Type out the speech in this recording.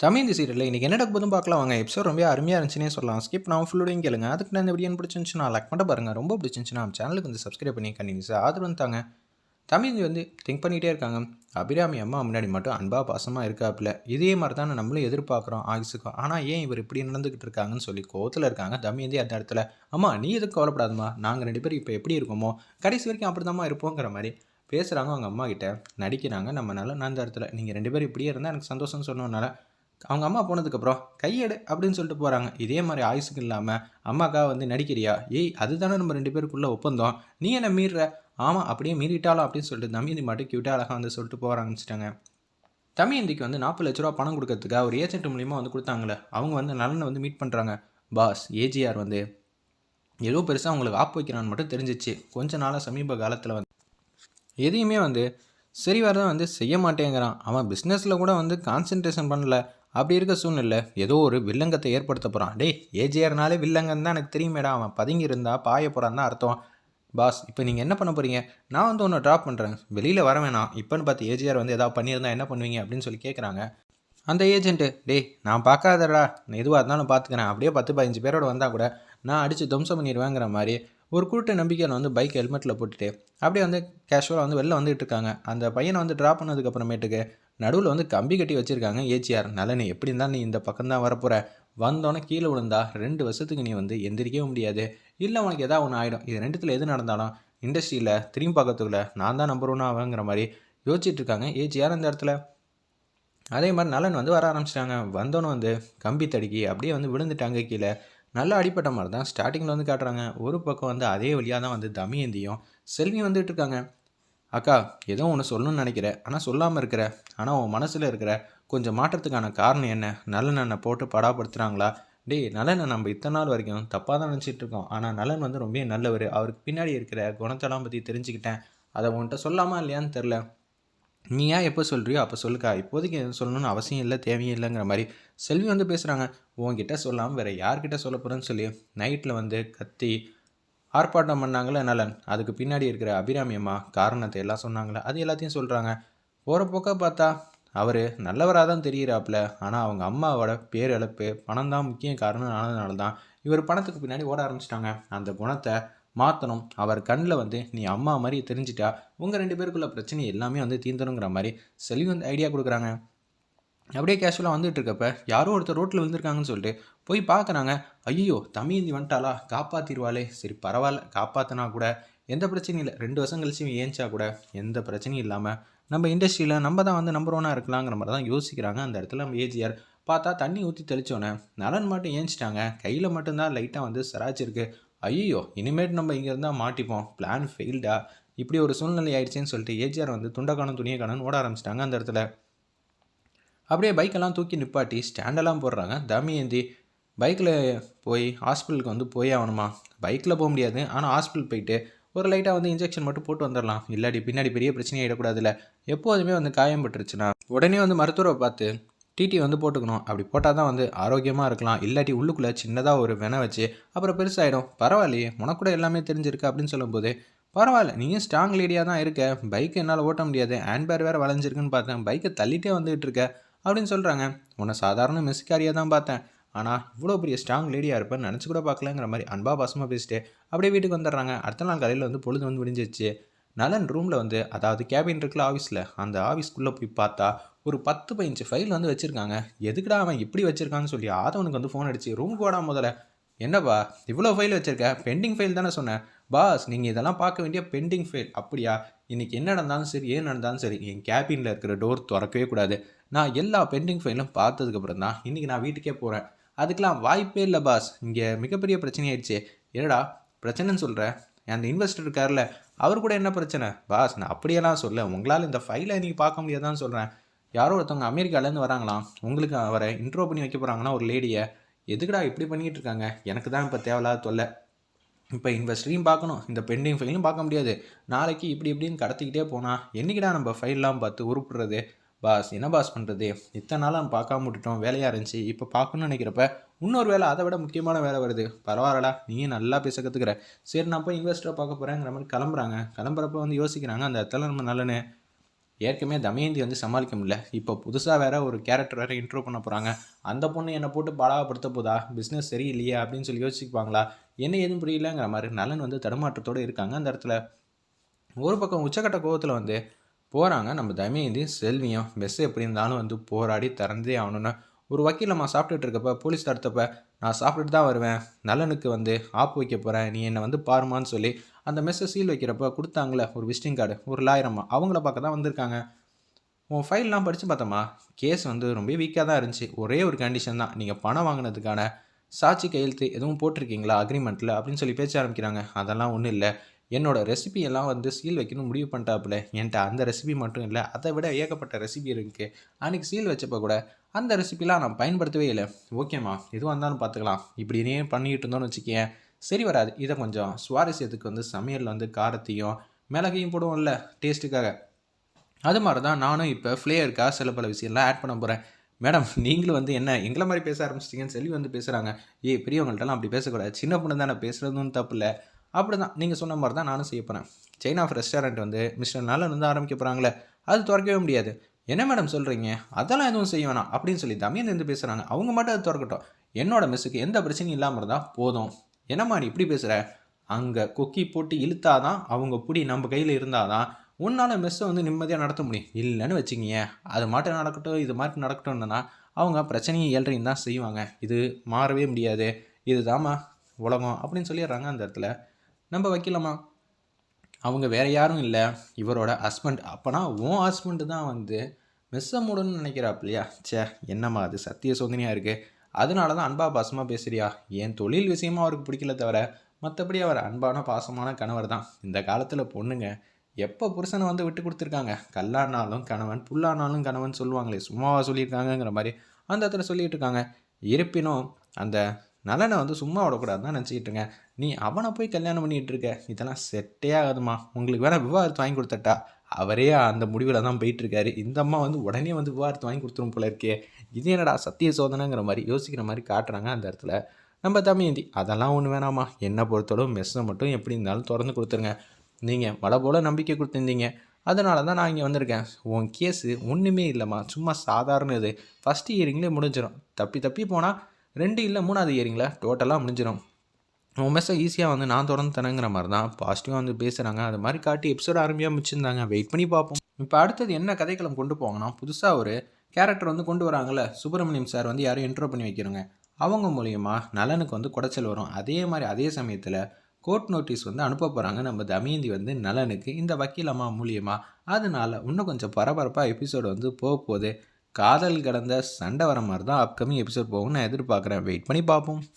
Tamil serial இன்றைக்கி என்ன போதும் பார்க்கலாம்? வாங்க எபிசோட் ரொம்ப அருமையாக இருந்துச்சுன்னே சொல்லலாம். ஸ்கிப் நான் ஃபுல்லோடையும் கேளுங்க. அதுக்கு நான் இந்த வீடியோ பிடிச்சிருந்துச்சுன்னா லைக் மட்டும் பாருங்கள் ரொம்ப பிடிச்சிருந்துச்சுன்னா நம்ம சேனலுக்கு வந்து சப்ஸ்கிரைப் பண்ணி கண்டினியூஸாக ஆதரவு தாங்க. தமிழ் வந்து திங்க் பண்ணிகிட்டே இருக்காங்க. அபிராமி அம்மா முன்னாடி மட்டும் அன்பாக பாசமாக இருக்காப்புல. இதே மாதிரி தான் நம்மளும் எதிர்பார்க்குறோம் ஆகிஸுக்கும் ஆனால் ஏன் இவர் இப்படி நடந்துக்கிட்டு இருக்காங்கன்னு சொல்லி கோவத்தில் இருக்காங்க தமயந்தி அந்த இடத்துல. அம்மா நீ எதுக்கு கவலைப்படாதம்மா? நாங்கள் ரெண்டு பேரும் இப்போ எப்படி இருக்கோமோ? கடைசி வரைக்கும் அப்படி இருப்போங்கிற மாதிரி பேசுகிறாங்க அவங்க அம்மா கிட்ட. நடிக்கிறாங்க. நம்மனால நான் அந்த இடத்துல. நீங்கள் ரெண்டு பேரும் இப்படியே இருந்தால் எனக்கு சந்தோஷம்னு சொன்னதுனால அவங்க அம்மா போனதுக்கப்புறம் கையெடு அப்படின்னு சொல்லிட்டு போகிறாங்க இதே மாதிரி ஆயுசுக்கு இல்லாமல் அம்மாக்கா வந்து நடிக்கிறியா? ஏய் அதுதானே நம்ம ரெண்டு பேருக்குள்ள ஒப்பந்தம். நீ என்ன மீறுற? ஆமாம் அப்படியே மீறிட்டாலும் அப்படின்னு சொல்லிட்டு தம்பியந்தி மட்டும் கியூட்டாக அழகாக வந்து சொல்லிட்டு போக ஆரம்பிச்சிட்டாங்க. தமியந்திக்கு வந்து நாற்பது லட்ச ரூபா பணம் கொடுக்கறதுக்காக ஒரு ஏஜென்ட் மூலியமாக வந்து கொடுத்தாங்களே அவங்க வந்து நலனை வந்து மீட் பண்ணுறாங்க பாஸ் ஏஜிஆர் வந்து ஏதோ பெருசாக அவங்களுக்கு ஆப்பு வைக்கிறான்னு மட்டும் தெரிஞ்சிச்சு. கொஞ்ச நாளாக சமீப காலத்தில் வந்து எதையுமே வந்து சரி வரதான் வந்து செய்ய மாட்டேங்கிறான். அவன் பிஸ்னஸில் கூட வந்து கான்சன்ட்ரேஷன் பண்ணல. அப்படி இருக்க சூழ்நிலை ஏதோ ஒரு வில்லங்கத்தை ஏற்படுத்த போகிறான் டேய் ஏஜிஆர்னாலே வில்லங்கன்னு தான் எனக்கு தெரியுமேடா. அவன் பதுங்கி இருந்தா பாய போகிறான் தான் அர்த்தம். பாஸ் இப்போ நீங்கள் என்ன பண்ண போகிறீங்க நான் வந்து ஒன்று ட்ராப் பண்ணுறேன் வெளியில் வர வேணாம். இப்போன்னு பார்த்து ஏஜிஆர் வந்து எதாவது பண்ணியிருந்தா என்ன பண்ணுவீங்க அப்படின்னு சொல்லி கேட்குறாங்க அந்த ஏஜென்ட்டு டேய் நான் பார்க்காதடா. நான் எதுவாக இருந்தாலும் பார்த்துக்கிறேன். அப்படியே பத்து பதினஞ்சு பேரோட வந்தால் கூட நான் அடித்து துவம்சம் பண்ணிடுவேங்கிற மாதிரி ஒரு கூட்ட நம்பிக்கையில் வந்து பைக் ஹெல்மெட்டில் போட்டுட்டு அப்படியே வந்து கேஷுவலாக வந்து வெளில வந்துகிட்டு இருக்காங்க. அந்த பையனை வந்து ட்ராப் பண்ணதுக்கப்புறமேட்டுக்கு நடுவில் வந்து கம்பி கட்டி வச்சுருக்காங்க ஏச்சிஆர் நலனி எப்படி இருந்தால் நீ இந்த பக்கம்தான் வரப்போகிற வந்தோன்னே கீழே விழுந்தா ரெண்டு வருஷத்துக்கு நீ வந்து எந்திரிக்கவே முடியாது. இல்லை உனக்கு எதாவது ஒன்று ஆகிடும் இது ரெண்டுத்தில் எது நடந்தாலும் இண்டஸ்ட்ரியில் திரும்பி பார்க்கறதுக்குள்ள நான் தான் நம்பர் ஒன்று ஆவேங்கிற மாதிரி யோசிச்சுட்டு இருக்காங்க ஏச்சிஆர் அந்த இடத்துல. அதே மாதிரி நலன் வந்து வர ஆரம்பிச்சிட்டாங்க. வந்தோன்னு வந்து கம்பி தடுக்கி அப்படியே வந்து விழுந்துட்டாங்க கீழே. நல்லா அடிப்பட்ட மாதிரி தான் ஸ்டார்டிங்கில் வந்து காட்டுறாங்க. ஒரு பக்கம் வந்து அதே வழியாக தான் வந்து தமியந்தியும் செல்வியும் வந்துட்டு இருக்காங்க. அக்கா ஏதோ ஒன்று சொல்லணும்னு நினைக்கிற. ஆனால் சொல்லாமல் இருக்கிற. ஆனால் உன் மனசில் இருக்கிற கொஞ்சம் மாற்றத்துக்கான காரணம் என்ன? நல்லெண்ணெய் போட்டு படாப்படுத்துகிறாங்களா டேய் நலனை நம்ம இத்தனை நாள் வரைக்கும் தப்பாக தான் நினச்சிட்டு இருக்கோம். ஆனால் நலன் வந்து ரொம்ப நல்லவர். அவருக்கு பின்னாடி இருக்கிற குணத்தெல்லாம் பற்றி தெரிஞ்சுக்கிட்டேன். அதை உன்கிட்ட சொல்லாமா இல்லையான்னு தெரில நீ ஏன் எப்போ சொல்கிறியோ அப்போ சொல்லுக்கா. இப்போதைக்கு எதுவும் சொல்லணும்னு அவசியம் இல்லை தேவையும் இல்லைங்கிற மாதிரி செல்வி வந்து பேசுகிறாங்க உன்கிட்ட சொல்லாமல் வேறு யார்கிட்ட சொல்ல போகிறேன்னு சொல்லி நைட்டில் வந்து கத்தி ஆர்ப்பாட்டம் பண்ணாங்களே நலன். அதுக்கு பின்னாடி இருக்கிற அபிராமி அம்மா காரணத்தை எல்லாம் சொன்னாங்களே அது எல்லாத்தையும் சொல்கிறாங்க போகிற போக்க பார்த்தா அவர் நல்லவராக தான் தெரிகிறாப்புல ஆனால் அவங்க அம்மாவோட பேரிழப்பு பணம் தான் முக்கிய காரணம் ஆனதுனால தான் இவர் பணத்துக்கு பின்னாடி ஓட ஆரம்பிச்சிட்டாங்க. அந்த குணத்தை மாற்றணும் அவர் கண்ணில் வந்து நீ அம்மா மாதிரி தெரிஞ்சிட்டா உங்கள் ரெண்டு பேருக்குள்ள பிரச்சனை எல்லாமே வந்து தீந்தணுங்கிற மாதிரி செல்வி வந்து ஐடியா கொடுக்குறாங்க. அப்படியே கேஷுவலாக வந்துட்டு இருக்கப்ப யாரோ ஒருத்தர் ரோட்டில் விழுந்திருக்காங்கன்னு சொல்லிட்டு போய் பார்க்குறாங்க. ஐயோ தமிழ்ந்தி வந்துட்டாளா? காப்பாற்றிடுவாளே சரி பரவாயில்ல. காப்பாற்றினா கூட எந்த பிரச்சனையும் இல்லை. ரெண்டு வருஷம் கழிச்சு ஏஞ்சா கூட எந்த பிரச்சனையும் இல்லாமல் நம்ம இண்டஸ்ட்ரியில் நம்ம தான் வந்து நம்பர் ஒன்னாக இருக்கலாங்கிற மாதிரி தான் யோசிக்கிறாங்க. அந்த இடத்துல நம்ம ஏஜிஆர் பார்த்தா தண்ணி ஊற்றி தெளித்தோன்னே நலன் மட்டும் ஏஞ்சிட்டாங்க. கையில் மட்டும்தான் லைட்டாக வந்து சராச்சிருக்கு ஐயோ இனிமேட் நம்ம இங்கே இருந்தால் மாட்டிப்போம். பிளான் ஃபெயில்டா இப்படி ஒரு சூழ்நிலை ஆயிடுச்சுன்னு சொல்லிட்டு ஏஜிஆர் வந்து துண்டக்கான துணியை காணும் ஓட ஆரம்பிச்சிட்டாங்க அந்த இடத்துல. அப்படியே பைக்கெல்லாம் தூக்கி நிப்பாட்டி ஸ்டாண்டெல்லாம் போடுறாங்க. தமியந்தி பைக்கில் போய் ஹாஸ்பிட்டலுக்கு வந்து போய் ஆகணுமா? பைக்கில் போக முடியாது. ஆனால் ஹாஸ்பிட்டல் போயிட்டு ஒரு லைட்டாக வந்து இன்ஜெக்ஷன் மட்டும் போட்டு வந்துடலாம். இல்லாட்டி பின்னாடி பெரிய பிரச்சனையே ஆகிடக்கூடாதுல்ல எப்போதுமே வந்து காயம் பட்டுருச்சுன்னா உடனே வந்து மருத்துவரை பார்த்து டிடி வந்து போட்டுக்கணும். அப்படி போட்டால் தான் வந்து ஆரோக்கியமாக இருக்கலாம். இல்லாட்டி உள்ளுக்குள்ளே சின்னதாக ஒரு வெனை வச்சு அப்புறம் பெருசாகிடும் பரவாயில்லையே உனக்கு கூட எல்லாமே தெரிஞ்சிருக்கு அப்படின்னு சொல்லும்போது பரவாயில்ல நீயும் ஸ்ட்ராங் லேடியாக தான் இருக்க. பைக்கு என்னால் ஓட்ட முடியாது. ஹேண்ட் பேர் வேறு வளைஞ்சிருக்குன்னு பார்த்தேன். பைக்கை தள்ளிட்டே வந்துகிட்டு இருக்க. அப்படின்னு சொல்கிறாங்க உன்னை சாதாரண மிஸ்காரியாக தான் பார்த்தேன். ஆனால் இவ்வளோ பெரிய ஸ்ட்ராங் லேடியாக இருப்பேன் நினச்சி கூட பார்க்கலங்கிற மாதிரி அன்பா பாசமாக பேசிட்டு அப்படியே வீட்டுக்கு வந்துடுறாங்க. அடுத்த நாள் காலையில் வந்து பொழுது வந்து முடிஞ்சிச்சு நலன் ரூமில் வந்து அதாவது கேபின் இருக்குல்ல ஆஃபீஸில் அந்த ஆஃபீஸ்க்குள்ளே போய் பார்த்தா ஒரு பத்து பதினஞ்சு ஃபைல் வந்து வச்சுருக்காங்க. எதுக்குடா அவன் இப்படி வச்சுருக்கான்னு சொல்லி ஆதவனுக்கு வந்து ஃபோன் அடிச்சு ரூமுக்கு வாடா முதல்ல. என்னப்பா இவ்வளோ ஃபைல் வச்சுருக்க? பெண்டிங் ஃபைல் தானே சொன்னேன். பாஸ் நீங்கள் இதெல்லாம் பார்க்க வேண்டிய பெண்டிங் ஃபைல் அப்படியா? இன்றைக்கி என்ன நடந்தாலும் சரி ஏன் நடந்தாலும் சரி என் கேபினில் இருக்கிற டோர் திறக்கவே கூடாது. நான் எல்லா பெண்டிங் ஃபைலும் பார்த்ததுக்கப்புறம் தான் இன்றைக்கி நான் வீட்டுக்கே போகிறேன் அதுக்கெலாம் வாய்ப்பே இல்லை பாஸ் இங்கே மிகப்பெரிய பிரச்சனையாயிடுச்சு என்னடா பிரச்சனைன்னு சொல்கிறேன் அந்த இன்வெஸ்டர் இருக்கார்ல அவர் கூட என்ன பிரச்சனை? பாஸ் நான் அப்படியெல்லாம் சொல்ல உங்களால் இந்த ஃபைலை நீங்கள் பார்க்க முடியாதான்னு சொல்கிறேன் யாரோ ஒருத்தவங்க அமெரிக்காலேருந்து வராங்களாம். உங்களுக்கு அவரை இன்ட்ரோ பண்ணி வைக்க போகிறாங்கன்னா ஒரு லேடியை எதுக்குடா இப்படி பண்ணிகிட்டு இருக்காங்க? எனக்கு தான் இப்போ தேவையில்லாத தொல்லை. இப்போ இன்வெஸ்டரையும் பார்க்கணும். இந்த பெண்டிங் ஃபைலும் பார்க்க முடியாது. நாளைக்கு இப்படி இப்படின்னு கடத்திக்கிட்டே போனால் என்றைக்கிடா நம்ம ஃபைல்லாம் பார்த்து உருப்பிடுறது? பாஸ் என்ன பாஸ் பண்ணுறது இத்தனை நாளாக நான் பார்க்காம விட்டுட்டோம் வேலையாக இருந்துச்சு. இப்போ பார்க்கணும்னு நினைக்கிறப்ப இன்னொரு வேலை அதை விட முக்கியமான வேலை வருது. பரவாயில்லடா நீயும் நல்லா பேச கற்றுக்கிற சரி நான் போய் இன்வெஸ்டரை பார்க்க போகிறேங்கிற மாதிரி கிளம்புறாங்க. கிளம்புறப்ப வந்து யோசிக்கிறாங்க அந்த இடத்துல நம்ம நல்லனு ஏற்கனவே தமயந்தி வந்து சமாளிக்க முடியல. இப்போ புதுசாக வேற ஒரு கேரக்டர் வேறு இன்ட்ரோ பண்ண போகிறாங்க அந்த பொண்ணு என்னை போட்டு பலாவப்படுத்த போதா? பிஸ்னஸ் சரியில்லையே அப்படின்னு சொல்லி யோசிப்பாங்களா? என்ன ஏதும் புரியலங்கிற மாதிரி நலன் வந்து தடுமாற்றத்தோடு இருக்காங்க அந்த இடத்துல. ஒரு பக்கம் உச்சக்கட்ட கோவத்தில் வந்து போகிறாங்க நம்ம தமயந்தி செல்வியும் பெஸ் எப்படி இருந்தாலும் வந்து போராடி திறந்தே ஆகணும்னு ஒரு வக்கீலம்மா சாப்பிட்டுட்டு இருக்கப்ப போலீஸ் தடுத்தப்ப நான் சாப்பிட்டுட்டு தான் வருவேன். நலனுக்கு வந்து ஆப்பு வைக்க போகிறேன் நீ என்னை வந்து பாருமான்னு சொல்லி அந்த மெஸ்ஸை சீல் வைக்கிறப்ப கொடுத்தாங்களே ஒரு விசிட்டிங் கார்டு ஒரு லாயிரம்மா அவங்கள பார்க்க தான் வந்திருக்காங்க. உன் ஃபைல்லாம் படித்து பார்த்தோமா கேஸ் வந்து ரொம்ப வீக்காக தான் இருந்துச்சு. ஒரே ஒரு கண்டிஷன் தான். நீங்கள் பணம் வாங்கினதுக்கான சாட்சி கையெழுத்து எதுவும் போட்டிருக்கீங்களா அக்ரிமெண்ட்டில் அப்படின்னு சொல்லி பேச ஆரம்பிக்கிறாங்க. அதெல்லாம் ஒன்றும் இல்லை. என்னோட ரெசிபி எல்லாம் வந்து சீல் வைக்கணும் முடிவு பண்ணிட்டாப்புல. என்கிட்ட அந்த ரெசிபி மட்டும் இல்லை அதை விட ஏகப்பட்ட ரெசிபி இருக்குது அன்றைக்கி சீல் வச்சப்போ கூட அந்த ரெசிபிலாம் நான் பயன்படுத்தவே இல்லை. ஓகேம்மா எதுவாக இருந்தாலும் பார்த்துக்கலாம். இப்படினே பண்ணிக்கிட்டு இருந்தோம்னு வச்சுக்கேன் சரி வராது. இதை கொஞ்சம் சுவாரஸ்யத்துக்கு வந்து சமையலில் வந்து காரத்தையும் மிளகையும் போடுவோம்ல டேஸ்ட்டுக்காக அது மாதிரி தான் நானும் இப்போ ஃப்ளேயருக்காக சில பல விஷயம்லாம் ஆட் பண்ண போகிறேன் மேடம் நீங்களும் வந்து என்ன எங்களை மாதிரி பேச ஆரம்பிச்சிட்டிங்கன்னு சொல்லி வந்து பேசுகிறாங்க ஏய் பெரியவங்கள்ட்டலாம் அப்படி பேசக்கூடாது. சின்ன பொண்ணு தானே பேசுகிறதும் தப்பு இல்லை. அப்படி தான் நீங்கள் சொன்ன மாதிரி தான் நானும் செய்ய போகிறேன் செயின் ஆஃப் ரெஸ்டாரண்ட் வந்து மிஸ்டர் நலன் வந்து ஆரம்பிக்க போகிறாங்களே அது திறக்கவே முடியாது. என்ன மேடம் சொல்கிறீங்க அதெல்லாம் எதுவும் செய்ய வேணாம் அப்படின்னு சொல்லி தமிழ் இருந்து பேசுகிறாங்க அவங்க மட்டும் அது திறக்கட்டும். என்னோட மிஸ்ஸுக்கு எந்த பிரச்சனையும் இல்லாமல் இருந்தால் போதும். என்னம்மா நீ இப்படி பேசுகிற அங்கே கொக்கி போட்டு இழுத்தாதான் அவங்க பிடி நம்ம கையில் இருந்தால் தான் உன்னால் மெஸ்ஸை வந்து நிம்மதியாக நடத்த முடியும். இல்லைன்னு வச்சுக்கிங்க. அது மாட்டம் நடக்கட்டும் இது மாதிரி நடக்கட்டும்னா அவங்க பிரச்சனையும் ஏழ்றையும் தான் செய்வாங்க. இது மாறவே முடியாது. இதுதாம்மா உலகம் அப்படின்னு சொல்லிடுறாங்க அந்த இடத்துல. நம்ம வைக்கலாமா? அவங்க வேறு யாரும் இல்லை. இவரோட ஹஸ்பண்ட் அப்போனா உன் ஹஸ்பண்டு தான் வந்து மெஸ்ஸை மூடணும்னு நினைக்கிறாப்பில்லையா சே என்னம்மா அது சத்திய சோதனையாக இருக்குது அதனால தான் அன்பா பாசமாக பேசுறியா? என் தொழில் விஷயமா அவருக்கு பிடிக்கல தவிர மற்றபடி அவர் அன்பான பாசமான கணவர் தான். இந்த காலத்தில் பொண்ணுங்க எப்போ புருஷனை வந்து விட்டு கொடுத்துருக்காங்க? கல்லானாலும் கணவன் புல்லானாலும் கணவன் சொல்லுவாங்களே சும்மாவா சொல்லியிருக்காங்கங்கிற மாதிரி அந்த இடத்துல சொல்லிகிட்டு இருக்காங்க. இருப்பினும் அந்த நலனை வந்து சும்மா விடக்கூடாதுன்னு தான் நினச்சிக்கிட்டு இருக்கேன். நீ அவனை போய் கல்யாணம் பண்ணிகிட்டு இருக்க. இதெல்லாம் செட்டே ஆகாதுமா உங்களுக்கு வேணால் விவாகரத்து வாங்கி கொடுத்தட்டா. அவரே அந்த முடிவில் தான் போயிட்டுருக்காரு. இந்த அம்மா வந்து உடனே வந்து விவாகரத்து வாங்கி கொடுத்துரும் போல இருக்கே. இது என்னடா சத்திய சோதனைங்கிற மாதிரி யோசிக்கிற மாதிரி காட்டுறாங்க அந்த இடத்துல. நம்ம தமிழ்ந்தி அதெல்லாம் ஒன்று வேணாமா என்னை பொறுத்தளவு மெஸ்ஸை மட்டும் எப்படி இருந்தாலும் திறந்து கொடுத்துருங்க. நீங்கள் மழை போல் நம்பிக்கை கொடுத்துருந்தீங்க. அதனால தான் நான் இங்கே வந்திருக்கேன். உன் கேஸு ஒன்றுமே இல்லைம்மா. சும்மா சாதாரண இது. ஃபஸ்ட் இயரிங்லேயே முடிஞ்சிடும் தப்பி தப்பி போனால் ரெண்டு இல்லை மூணாவது இயரிங்கில் டோட்டலாக முடிஞ்சிடும் உன் மெஸ்ஸை ஈஸியாக வந்து நான் தொடர்ந்து தரேங்கிற மாதிரி தான். பாசிட்டிவாக வந்து பேசுகிறாங்க அது மாதிரி காட்டி எபிசோட் ஆரம்பியாக முடிச்சிருந்தாங்க. வெயிட் பண்ணி பார்ப்போம். இப்போ அடுத்தது என்ன கதைக்களம் கொண்டு போங்கன்னா புதுசாக ஒரு கேரக்டர் வந்து கொண்டு வராங்கல்ல சுப்பிரமணியம் சார் வந்து யாரும் இன்ட்ரோ பண்ணி வைக்கிறோங்க அவங்க மூலியமாக நலனுக்கு வந்து குடைச்சல் வரும். அதே மாதிரி அதே சமயத்தில் கோர்ட் நோட்டீஸ் வந்து அனுப்ப போகிறாங்க நம்ம தமயந்தி வந்து நலனுக்கு இந்த வக்கீலம்மா மூலியமாக அதனால் இன்னும் கொஞ்சம் பரபரப்பாக எபிசோடு வந்து போக போகுது. காதல் கடந்த சண்டை வர மாதிரி தான் அப்கமிங் எபிசோட் போகும்னு நான் எதிர்பார்க்குறேன். வெயிட் பண்ணி பார்ப்போம்.